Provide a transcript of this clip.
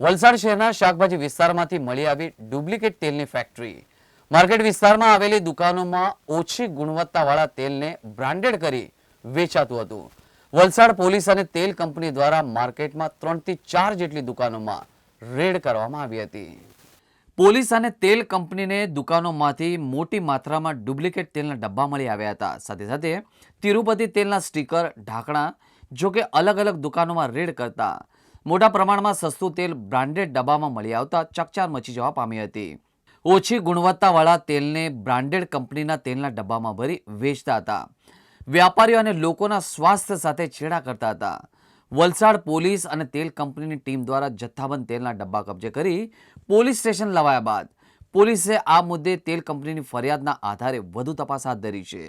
વલસાડ શહેરના શાકભાજી વિસ્તારમાંથી મળી આવી ડુપ્લિકેટ તેલની ફેક્ટરી માર્કેટ વિસ્તારમાં આવેલી દુકાનોમાં ઓછી ગુણવત્તાવાળા તેલને બ્રાન્ડેડ કરી વેચાતું હતું. વલસાડ પોલીસ અને તેલ કંપની દ્વારા માર્કેટમાં ત્રણથી ચાર જેટલી દુકાનોમાં રેડ કરવામાં આવી હતી. પોલીસ અને તેલ કંપનીને દુકાનોમાંથી મોટી માત્રામાં ડુપ્લિકેટ તેલના ડબ્બા મળી આવ્યા હતા. સાથે સાથે તિરુપતિ તેલના સ્ટીકર, ઢાંકણા, જોકે અલગ અલગ દુકાનોમાં રેડ કરતા મોટા પ્રમાણમાં સસ્તું તેલ બ્રાન્ડેડ ડબ્બામાં મળી આવતા ચકચાર મચી જવા પામી હતી. ઓછી ગુણવત્તાવાળા તેલને બ્રાન્ડેડ કંપનીના તેલના ડબ્બામાં ભરી વેચતા હતા. વ્યાપારીઓ અને લોકોના સ્વાસ્થ્ય સાથે છેડા કરતા હતા. વલસાડ પોલીસ અને તેલ કંપનીની ટીમ દ્વારા જથ્થાબંધ તેલના ડબ્બા કબજે કરી પોલીસ સ્ટેશન લવાયા બાદ પોલીસે આ મુદ્દે તેલ કંપનીની ફરિયાદના આધારે વધુ તપાસ હાથ ધરી છે.